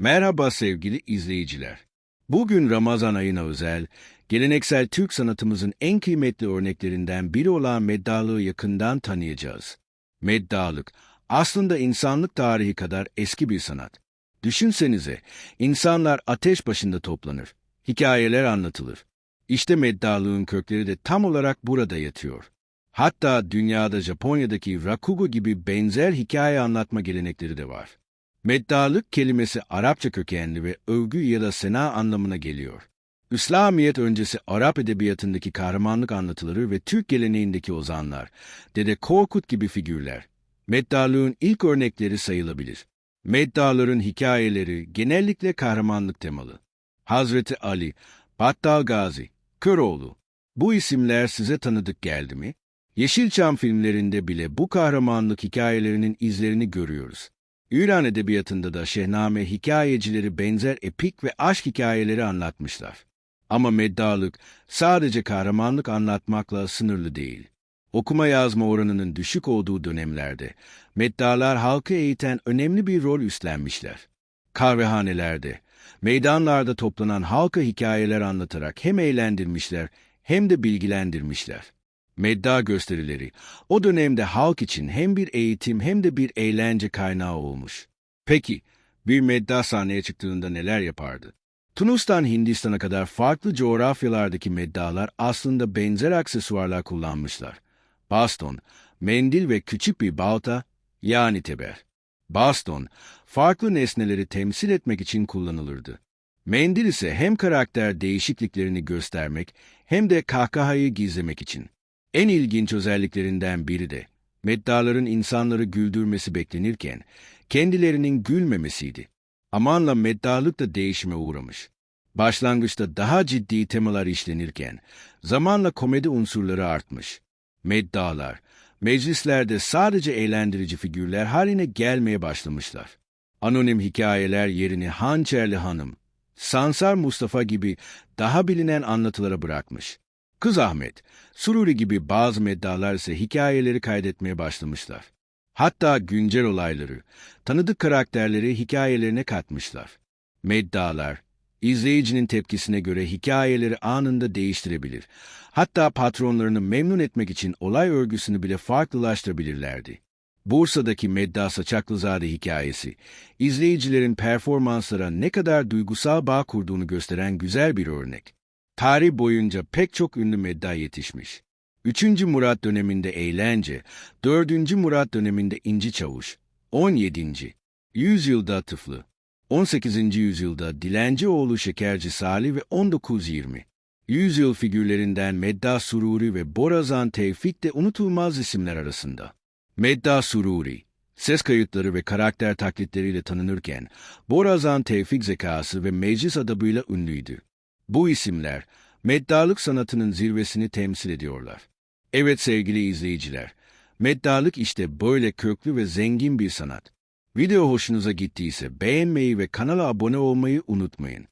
Merhaba sevgili izleyiciler. Bugün Ramazan ayına özel, geleneksel Türk sanatımızın en kıymetli örneklerinden biri olan meddalığı yakından tanıyacağız. Meddalık, aslında insanlık tarihi kadar eski bir sanat. Düşünsenize, insanlar ateş başında toplanır, hikayeler anlatılır. İşte meddalığın kökleri de tam olarak burada yatıyor. Hatta dünyada Japonya'daki rakugo gibi benzer hikaye anlatma gelenekleri de var. Meddalık kelimesi Arapça kökenli ve övgü ya da sena anlamına geliyor. İslamiyet öncesi Arap edebiyatındaki kahramanlık anlatıları ve Türk geleneğindeki ozanlar, Dede Korkut gibi figürler, meddalığın ilk örnekleri sayılabilir. Meddaların hikayeleri genellikle kahramanlık temalı. Hazreti Ali, Battal Gazi, Köroğlu, bu isimler size tanıdık geldi mi? Yeşilçam filmlerinde bile bu kahramanlık hikayelerinin izlerini görüyoruz. İran edebiyatında da Şehname hikayecileri benzer epik ve aşk hikayeleri anlatmışlar. Ama meddalık sadece kahramanlık anlatmakla sınırlı değil. Okuma yazma oranının düşük olduğu dönemlerde meddalar halkı eğiten önemli bir rol üstlenmişler. Kahvehanelerde, meydanlarda toplanan halka hikayeler anlatarak hem eğlendirmişler hem de bilgilendirmişler. Medda gösterileri o dönemde halk için hem bir eğitim hem de bir eğlence kaynağı olmuş. Peki, bir medda sahneye çıktığında neler yapardı? Tunus'tan Hindistan'a kadar farklı coğrafyalardaki meddalar aslında benzer aksesuarlar kullanmışlar. Baston, mendil ve küçük bir balta, yani teber. Baston, farklı nesneleri temsil etmek için kullanılırdı. Mendil ise hem karakter değişikliklerini göstermek hem de kahkahayı gizlemek için. En ilginç özelliklerinden biri de meddaların insanları güldürmesi beklenirken kendilerinin gülmemesiydi. Amanla meddalık da değişime uğramış. Başlangıçta daha ciddi temalar işlenirken zamanla komedi unsurları artmış. Meddalar, meclislerde sadece eğlendirici figürler haline gelmeye başlamışlar. Anonim hikayeler yerini Hançerli Hanım, Sansar Mustafa gibi daha bilinen anlatılara bırakmış. Kız Ahmet, Sururi gibi bazı meddalar ise hikayeleri kaydetmeye başlamışlar. Hatta güncel olayları, tanıdık karakterleri hikayelerine katmışlar. Meddalar, izleyicinin tepkisine göre hikayeleri anında değiştirebilir. Hatta patronlarını memnun etmek için olay örgüsünü bile farklılaştırabilirlerdi. Bursa'daki Medda Saçaklızade hikayesi, izleyicilerin performanslara ne kadar duygusal bağ kurduğunu gösteren güzel bir örnek. Tarih boyunca pek çok ünlü medda yetişmiş. 3. Murat döneminde eğlence, 4. Murat döneminde inci çavuş, 17. yüzyılda tıflı, 18. yüzyılda Dilencioğlu Şekerci Salih ve 1920. Yüzyıl figürlerinden Medda Sururi ve Borazan Tevfik de unutulmaz isimler arasında. Medda Sururi, ses kayıtları ve karakter taklitleriyle tanınırken, Borazan Tevfik zekası ve meclis adabıyla ünlüydü. Bu isimler, meddalık sanatının zirvesini temsil ediyorlar. Evet sevgili izleyiciler, meddalık işte böyle köklü ve zengin bir sanat. Video hoşunuza gittiyse beğenmeyi ve kanala abone olmayı unutmayın.